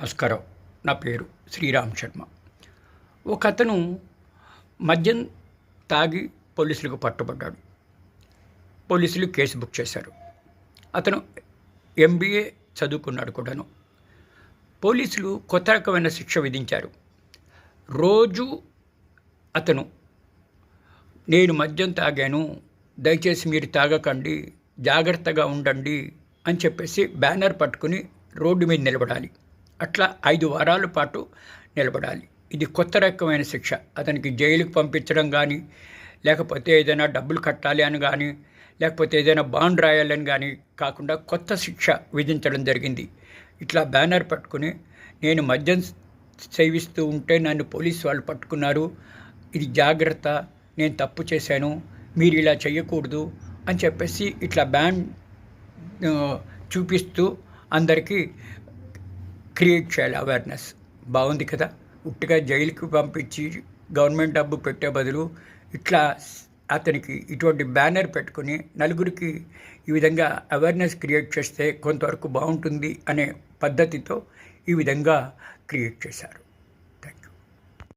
నమస్కారం. నా పేరు శ్రీరామ్ శర్మ. ఒక అతను మద్యం తాగి పోలీసులకు పట్టుబడ్డాడు. పోలీసులు కేసు బుక్ చేశారు. అతను ఎంబీఏ చదువుకున్నాడు కూడాను. పోలీసులు కొత్త రకమైన శిక్ష విధించారు. రోజు అతను నేను మద్యం తాగాను దయచేసి మీరు తాగకండి జాగ్రత్తగా ఉండండి అని చెప్పేసి బ్యానర్ పట్టుకుని రోడ్డు మీద నిలబడాలి. అట్లా ఐదు వారాల పాటు నిలబడాలి. ఇది కొత్త రకమైన శిక్ష. అతనికి జైలుకు పంపించడం కానీ లేకపోతే ఏదైనా డబ్బులు కట్టాలి అని కానీ లేకపోతే ఏదైనా బాండ్ రాయాలని కానీ కాకుండా కొత్త శిక్ష విధించడం జరిగింది. ఇట్లా బ్యానర్ పట్టుకుని నేను మద్యం సేవిస్తూ ఉంటే నన్ను పోలీసు వాళ్ళు పట్టుకున్నారు. ఇది జాగ్రత్త నేను తప్పు చేశాను మీరు ఇలా చేయకూడదు అని చెప్పేసి ఇట్లా బ్యాన్ చూపిస్తూ అందరికీ క్రియేట్ చేయాలి అవేర్నెస్ బాగుంది కదా? ఉట్టిగా జైలుకి పంపించి గవర్నమెంట్ డబ్బు పెట్టే బదులు ఇట్లా అతనికి ఇటువంటి బ్యానర్ పెట్టుకుని నలుగురికి ఈ విధంగా అవేర్నెస్ క్రియేట్ చేస్తే కొంతవరకు బాగుంటుంది అనే పద్ధతితో ఈ విధంగా క్రియేట్ చేశారు.